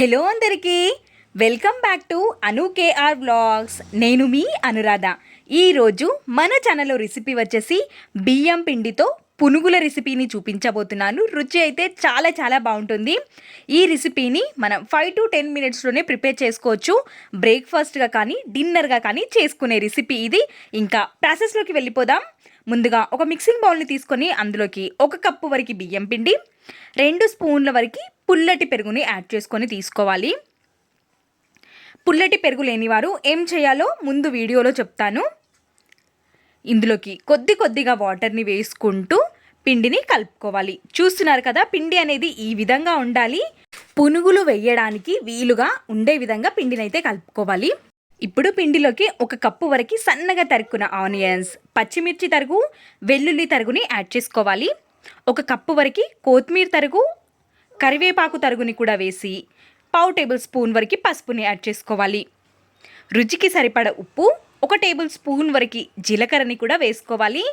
Hello అందరికీ welcome back to Anu KR blogs నేను మీ అనురాధ. ఈరోజు మన ఛానల్లో రెసిపీ వచ్చేసి బియ్యం పిండితో పునుగుల రెసిపీని చూపించబోతున్నాను. రుచి అయితే చాలా చాలా బాగుంటుంది. ఈ రెసిపీని మనం ఫైవ్ టు టెన్ మినిట్స్లోనే ప్రిపేర్ చేసుకోవచ్చు. బ్రేక్ఫాస్ట్గా కానీ డిన్నర్గా కానీ చేసుకునే రెసిపీ ఇది. ఇంకా ప్రాసెస్లోకి వెళ్ళిపోదాం. ముందుగా ఒక మిక్సింగ్ బౌల్ని తీసుకొని అందులోకి ఒక కప్పు వరకు బియ్యం పిండి రెండు స్పూన్ల వరకు పుల్లటి పెరుగుని యాడ్ చేసుకొని తీసుకోవాలి. పుల్లటి పెరుగు లేనివారు ఏం చేయాలో ముందు వీడియోలో చెప్తాను. ఇందులోకి కొద్ది కొద్దిగా వాటర్ని వేసుకుంటూ పిండిని కలుపుకోవాలి. చూస్తున్నారు కదా పిండి అనేది ఈ విధంగా ఉండాలి. పునుగులు వేయడానికి వీలుగా ఉండే విధంగా పిండిని అయితే కలుపుకోవాలి. ఇప్పుడు పిండిలోకి ఒక కప్పు వరకు సన్నగా తరుక్కున్న ఆనియన్స్ పచ్చిమిర్చి తరుగు వెల్లుల్లి తరుగుని యాడ్ చేసుకోవాలి. ఒక కప్పు వరకు కొత్తిమీర తరుగు కరివేపాకు తరుగుని కూడా వేసి పావు టేబుల్ స్పూన్ వరకు పసుపుని యాడ్ చేసుకోవాలి. రుచికి సరిపడ ఉప్పు ఒక టేబుల్ స్పూన్ వరకు జీలకర్రని కూడా వేసుకోవాలి.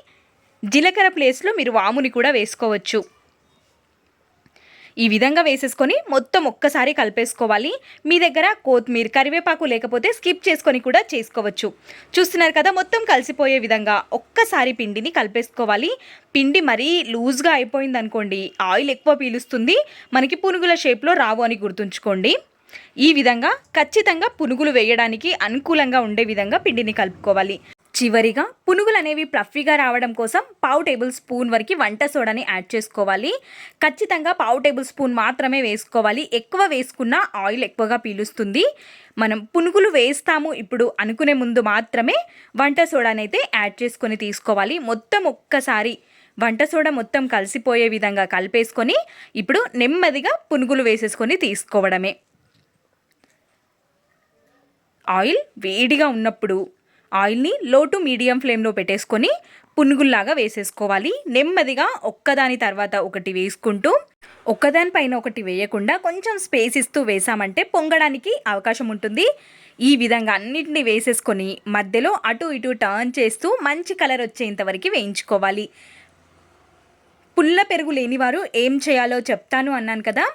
జీలకర్ర ప్లేస్లో మీరు వాముని కూడా వేసుకోవచ్చు. ఈ విధంగా వేసేసుకొని మొత్తం ఒక్కసారి కలిపేసుకోవాలి. మీ దగ్గర కొత్తిమీర కరివేపాకు లేకపోతే స్కిప్ చేసుకొని కూడా చేసుకోవచ్చు. చూస్తున్నారు కదా మొత్తం కలిసిపోయే విధంగా ఒక్కసారి పిండిని కలిపేసుకోవాలి. పిండి మరీ లూజ్గా అయిపోయింది అనుకోండి ఆయిల్ ఎక్కువ పీలుస్తుంది. మనకి పునుగుల షేప్లో రావు అని గుర్తుంచుకోండి. ఈ విధంగా ఖచ్చితంగా పునుగులు వేయడానికి అనుకూలంగా ఉండే విధంగా పిండిని కలుపుకోవాలి. చివరిగా పునుగులు అనేవి ప్రఫీగా రావడం కోసం పావు టేబుల్ స్పూన్ వరకు వంట సోడాని యాడ్ చేసుకోవాలి. ఖచ్చితంగా పావు టేబుల్ స్పూన్ మాత్రమే వేసుకోవాలి. ఎక్కువ వేసుకున్న ఆయిల్ ఎక్కువగా పీలుస్తుంది. మనం పునుగులు వేస్తాము ఇప్పుడు అనుకునే ముందు మాత్రమే వంట సోడాని అయితే యాడ్ చేసుకొని తీసుకోవాలి. మొత్తం ఒక్కసారి వంట సోడా మొత్తం కలిసిపోయే విధంగా కలిపేసుకొని ఇప్పుడు నెమ్మదిగా పునుగులు వేసేసుకొని తీసుకోవడమే. ఆయిల్ వేడిగా ఉన్నప్పుడు ఆయిల్ని లో టు మీడియం ఫ్లేమ్లో పెట్టేసుకొని పునుగుల్లాగా వేసేసుకోవాలి. నెమ్మదిగా ఒక్కదాని తర్వాత ఒకటి వేసుకుంటూ ఒక్కదాని పైన ఒకటి వేయకుండా కొంచెం స్పేస్ ఇస్తూ వేసామంటే పొంగడానికి అవకాశం ఉంటుంది. ఈ విధంగా అన్నిటిని వేసేసుకొని మధ్యలో అటు ఇటు టర్న్ చేస్తూ మంచి కలర్ వచ్చేంతవరకు వేయించుకోవాలి. పుల్ల పెరుగు లేనివారు ఏం చేయాలో చెప్తాను అన్నాను కదా.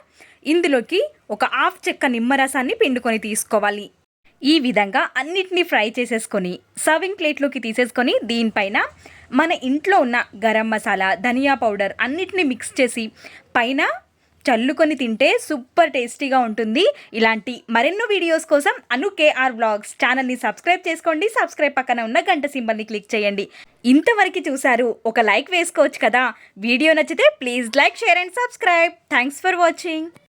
ఇందులోకి ఒక హాఫ్ చెక్క నిమ్మరసాన్ని పిండుకొని తీసుకోవాలి. ఈ విధంగా అన్నిటినీ ఫ్రై చేసేసుకొని సర్వింగ్ ప్లేట్లోకి తీసేసుకొని దీనిపైన మన ఇంట్లో ఉన్న గరం మసాలా ధనియా పౌడర్ అన్నిటిని మిక్స్ చేసి పైన చల్లుకొని తింటే సూపర్ టేస్టీగా ఉంటుంది. ఇలాంటి మరెన్నో వీడియోస్ కోసం అను కేఆర్ వ్లాగ్స్ ఛానల్ని సబ్స్క్రైబ్ చేసుకోండి. సబ్స్క్రైబ్ పక్కన ఉన్న గంట సింబల్ని క్లిక్ చేయండి. ఇంతవరకు చూశారు ఒక లైక్ వేసుకోవచ్చు కదా. వీడియో నచ్చితే please like share and subscribe. Thanks for watching.